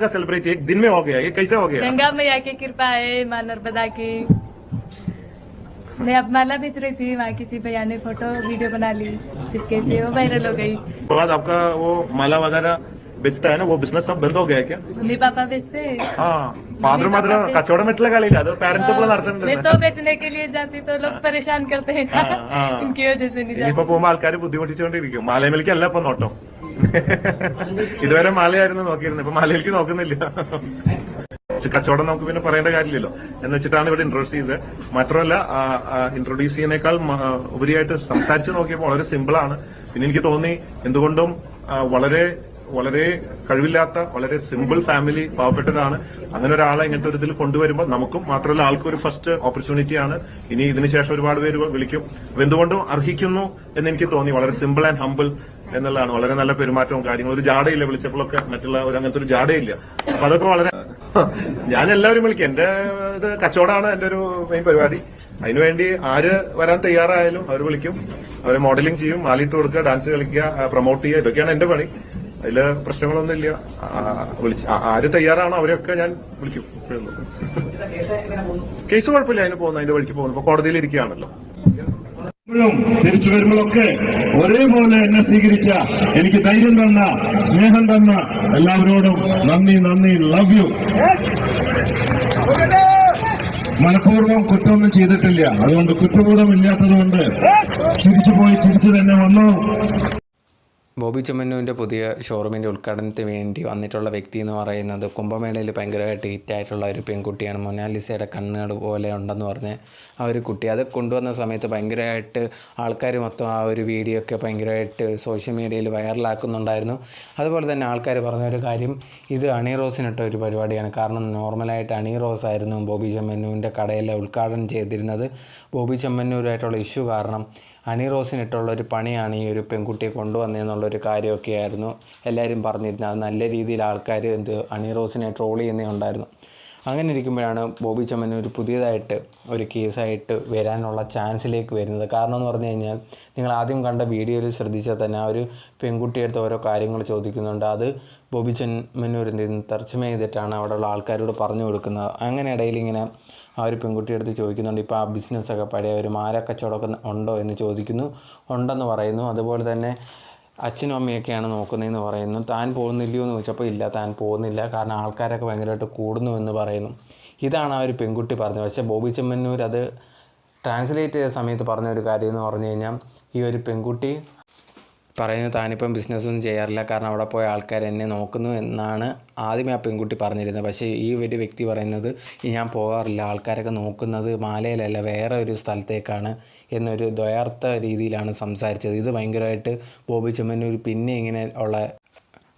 का सेलिब्रेट एक दिन में हो गया ये कैसे हो गया? गंगा मैया की कृपा है माँ नर्मदा की। मैं अब माला बेच रही थी वहाँ किसी भैया ने फ़ोटो वीडियो बना ली चिपके से वो वायरल हो गई। बाद आपका वो माला वगैरह बेचता है ना वो बिजनेस सब बंद हो गया है क्या मम्मी पापा बेचते ആ ഫാദർ മാത്രം കച്ചവടം മറ്റുള്ള കളിയില്ല അത് പാരന്റ്സ് എപ്പോഴും मैं നടത്തുന്നുണ്ട് तो बेचने के लिए जाती तो लोग परेशान करते हैं हाँ, हाँ। इनकी वजह से नहीं ഇനിയിപ്പോ പോകുമ്പോ ആൾക്കാർ ബുദ്ധിമുട്ടിച്ചുകൊണ്ടിരിക്കും മാലയമേലേക്കല്ല ഇപ്പൊ നോട്ടം ഇതുവരെ മാലയായിരുന്നു നോക്കിയിരുന്നത് ഇപ്പൊ മാലയിലേക്ക് നോക്കുന്നില്ല പക്ഷെ കച്ചവടം നമുക്ക് പിന്നെ പറയേണ്ട കാര്യമില്ലല്ലോ എന്ന് വെച്ചിട്ടാണ് ഇവിടെ ഇൻട്രോഡ്യൂസ് ചെയ്തത് മാത്രമല്ല ഇൻട്രൊഡ്യൂസ് ചെയ്യുന്നേക്കാൾ മ- ആ, ഉപരിയായിട്ട് സംസാരിച്ച് നോക്കിയപ്പോൾ വളരെ സിമ്പിൾ ആണ് പിന്നെ എനിക്ക് തോന്നി എന്തുകൊണ്ടും ആ, വളരെ വളരെ കഴിവില്ലാത്ത വളരെ സിമ്പിൾ ഫാമിലി പാവപ്പെട്ടതാണ്. അങ്ങനെ ഒരാളെ ഇങ്ങനത്തെ ഒരു ഇതിൽ കൊണ്ടുവരുമ്പോൾ നമുക്കും മാത്രമല്ല ആൾക്കും ഒരു ഫസ്റ്റ് ഓപ്പർച്യൂണിറ്റിയാണ് ഇനി ഇതിനുശേഷം ഒരുപാട് പേര് വിളിക്കും. അപ്പൊ എന്തുകൊണ്ടും അർഹിക്കുന്നു എന്ന് എനിക്ക് തോന്നി. വളരെ സിമ്പിൾ ആൻഡ് ഹമ്പിൾ എന്നുള്ളതാണ്. വളരെ നല്ല പെരുമാറ്റവും കാര്യങ്ങളും. ഒരു ജാടയില്ല വിളിച്ചപ്പോഴൊക്കെ മറ്റുള്ള ഒരു അങ്ങനത്തെ ഒരു ജാടയില്ല. അപ്പൊ അതൊക്കെ വളരെ ഞാൻ എല്ലാവരും വിളിക്കും. എന്റെ ഇത് കച്ചവടമാണ് എന്റെ ഒരു മെയിൻ പരിപാടി. അതിനുവേണ്ടി ആര് വരാൻ തയ്യാറായാലും അവർ വിളിക്കും. അവരെ മോഡലിംഗ് ചെയ്യും. മാലിട്ട് കൊടുക്കുക ഡാൻസ് കളിക്കുക പ്രൊമോട്ട് ചെയ്യുക. ഇതൊക്കെയാണ് എന്റെ പണി. അതിൽ പ്രശ്നങ്ങളൊന്നും ഇല്ല വിളിച്ച് ആര് തയ്യാറാണോ അവരെയൊക്കെ ഞാൻ വിളിക്കും. കേസ് കുഴപ്പമില്ല അതിന് പോകുന്നു അതിന്റെ വഴിക്ക് പോകുന്നു. ഇപ്പൊ കോടതിയിൽ ഇരിക്കുകയാണല്ലോ. വരുമ്പോഴും തിരിച്ചു വരുമ്പോഴൊക്കെ ഒരേപോലെ എന്നെ സ്വീകരിച്ച എനിക്ക് ധൈര്യം തന്ന സ്നേഹം തന്ന എല്ലാവരോടും നന്ദി നന്ദി ലവ് യു മനഃപൂർവം കുറ്റമൊന്നും ചെയ്തിട്ടില്ല. അതുകൊണ്ട് കുറ്റബോധം ഇല്ലാത്തതുകൊണ്ട് ചിരിച്ചു പോയി ചിരിച്ചു തന്നെ വന്നു. ബോബി ചെമ്മന്നൂരിന്റെ പുതിയ ഷോറൂമിന്റെ ഉദ്ഘാടനത്തിന് വേണ്ടി വന്നിട്ടുള്ള വ്യക്തി എന്ന് പറയുന്നത് കുംഭമേളയിൽ ഭയങ്കരമായിട്ട് ഹിറ്റായിട്ടുള്ള ഒരു പെൺകുട്ടിയാണ്. മൊനാലിസയുടെ കണ്ണുകൾ പോലെ ഉണ്ടെന്ന് പറഞ്ഞ് ആ ഒരു കുട്ടി. അത് കൊണ്ടുവന്ന സമയത്ത് ഭയങ്കരമായിട്ട് ആൾക്കാർ മൊത്തം ആ ഒരു വീഡിയോ ഒക്കെ ഭയങ്കരമായിട്ട് സോഷ്യൽ മീഡിയയിൽ വൈറലാക്കുന്നുണ്ടായിരുന്നു അതുപോലെ തന്നെ ആൾക്കാർ പറഞ്ഞ ഒരു കാര്യം ഇത് അണി റോസിനിട്ട ഒരു പരിപാടിയാണ്. കാരണം നോർമലായിട്ട് അണി റോസ് ആയിരുന്നു ബോബി ചെമ്മന്നൂരിന്റെ കടയിലെ ഉദ്ഘാടനം ചെയ്തിരുന്നത്. ബോബി ചെമ്മന്നൂരായിട്ടുള്ള ഇഷ്യൂ കാരണം അണി റോസിനിട്ടുള്ള ഒരു പണിയാണ് ഈ ഒരു പെൺകുട്ടിയെ കൊണ്ടുവന്നതെന്നുള്ളൊരു കാര്യമൊക്കെ ആയിരുന്നു എല്ലാവരും പറഞ്ഞിരുന്നത് അത് നല്ല രീതിയിൽ ആൾക്കാർ എന്ത് അണി റോസിനെ ട്രോൾ ചെയ്യുന്നേ ഉണ്ടായിരുന്നു അങ്ങനെ ഇരിക്കുമ്പോഴാണ് ബോബി ചമ്മൻ ഒരു പുതിയതായിട്ട് ഒരു കേസായിട്ട് വരാനുള്ള ചാൻസിലേക്ക് വരുന്നത്. കാരണം എന്ന് പറഞ്ഞു കഴിഞ്ഞാൽ നിങ്ങൾ ആദ്യം കണ്ട വീഡിയോയിൽ ശ്രദ്ധിച്ചാൽ തന്നെ ആ ഒരു പെൺകുട്ടിയെടുത്ത് ഓരോ കാര്യങ്ങൾ ചോദിക്കുന്നുണ്ട്. അത് ബോബി ചമ്മൻ ചെയ്യുന്നു തർജമ ചെയ്തിട്ടാണ് അവിടെയുള്ള ആൾക്കാരോട് പറഞ്ഞു കൊടുക്കുന്നത്. അങ്ങനെ ഇടയിൽ ഇങ്ങനെ ആ ഒരു പെൺകുട്ടിയുടെ അടുത്ത് ചോദിക്കുന്നുണ്ട് ഇപ്പോൾ ആ ബിസിനസ്സൊക്കെ പഴയ ഒരു മാലക്കച്ചവടമൊക്കെ ഉണ്ടോ? എന്ന് ചോദിക്കുന്നു. ഉണ്ടെന്ന് പറയുന്നു. അതുപോലെ തന്നെ അച്ഛനും അമ്മയൊക്കെയാണ് നോക്കുന്നതെന്ന് പറയുന്നു. താൻ പോകുന്നില്ലയോ? എന്ന് ചോദിച്ചപ്പോൾ ഇല്ല താൻ പോകുന്നില്ല. കാരണം ആൾക്കാരൊക്കെ ഭയങ്കരമായിട്ട് കൂടുന്നു എന്ന് പറയുന്നു. ഇതാണ് ആ ഒരു പെൺകുട്ടി പറഞ്ഞത്. പക്ഷേ ബോബി ചെമ്മന്നൂർ അത് ട്രാൻസ്ലേറ്റ് ചെയ്ത സമയത്ത് പറഞ്ഞ ഒരു കാര്യം എന്ന് പറഞ്ഞു കഴിഞ്ഞാൽ ഈ ഒരു പെൺകുട്ടി പറയുന്നത് താനിപ്പം ബിസിനസ്സൊന്നും ചെയ്യാറില്ല. കാരണം അവിടെ പോയ ആൾക്കാർ എന്നെ നോക്കുന്നു എന്നാണ് ആദ്യമേ ആ പെൺകുട്ടി പറഞ്ഞിരുന്നത്. പക്ഷേ ഈ ഒരു വ്യക്തി പറയുന്നത് ഞാൻ പോകാറില്ല ആൾക്കാരൊക്കെ നോക്കുന്നത് മാലയിലല്ല വേറെ ഒരു സ്ഥലത്തേക്കാണ് എന്നൊരു ദ്വയാർത്ഥ രീതിയിലാണ് സംസാരിച്ചത്. ഇത് ഭയങ്കരമായിട്ട് ബോബി ചെമ്മന്നൂർ പിന്നെ ഇങ്ങനെ ഉള്ള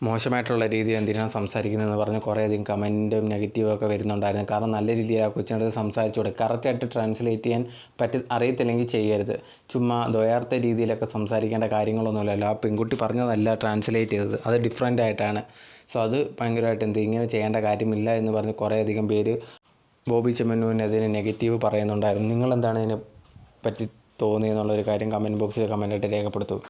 മോശമായിട്ടുള്ള രീതിയിൽ എന്തിനാണ് സംസാരിക്കുന്നതെന്ന് പറഞ്ഞ് കുറേയധികം കമന്റും നെഗറ്റീവും ഒക്കെ വരുന്നുണ്ടായിരുന്നു. കാരണം നല്ല രീതിയിൽ ആ കൊച്ചിനടുത്ത് സംസാരിച്ചുകൂടെ കറക്റ്റായിട്ട് ട്രാൻസ്ലേറ്റ് ചെയ്യാൻ പറ്റി അറിയത്തില്ലെങ്കിൽ ചെയ്യരുത്. ചുമ്മാ ദ്വയാർത്ഥ രീതിയിലൊക്കെ സംസാരിക്കേണ്ട കാര്യങ്ങളൊന്നുമില്ലല്ലോ. ആ പെൺകുട്ടി പറഞ്ഞതല്ല ട്രാൻസ്ലേറ്റ് ചെയ്തത്. അത് ഡിഫറെന്റ് ആയിട്ടാണ്. സോ അത് ഭയങ്കരമായിട്ട് എന്ത് ഇങ്ങനെ ചെയ്യേണ്ട കാര്യമില്ല എന്ന് പറഞ്ഞ് കുറേയധികം പേര് ബോബി ചെമ്മന്നൂരിനെതിരെ നെഗറ്റീവ് പറയുന്നുണ്ടായിരുന്നു. നിങ്ങളെന്താണ് ഇതിനെ പറ്റി തോന്നിയെന്നുള്ളൊരു കാര്യം കമന്റ് ബോക്സിൽ കമന്റായിട്ട് രേഖപ്പെടുത്തൂ.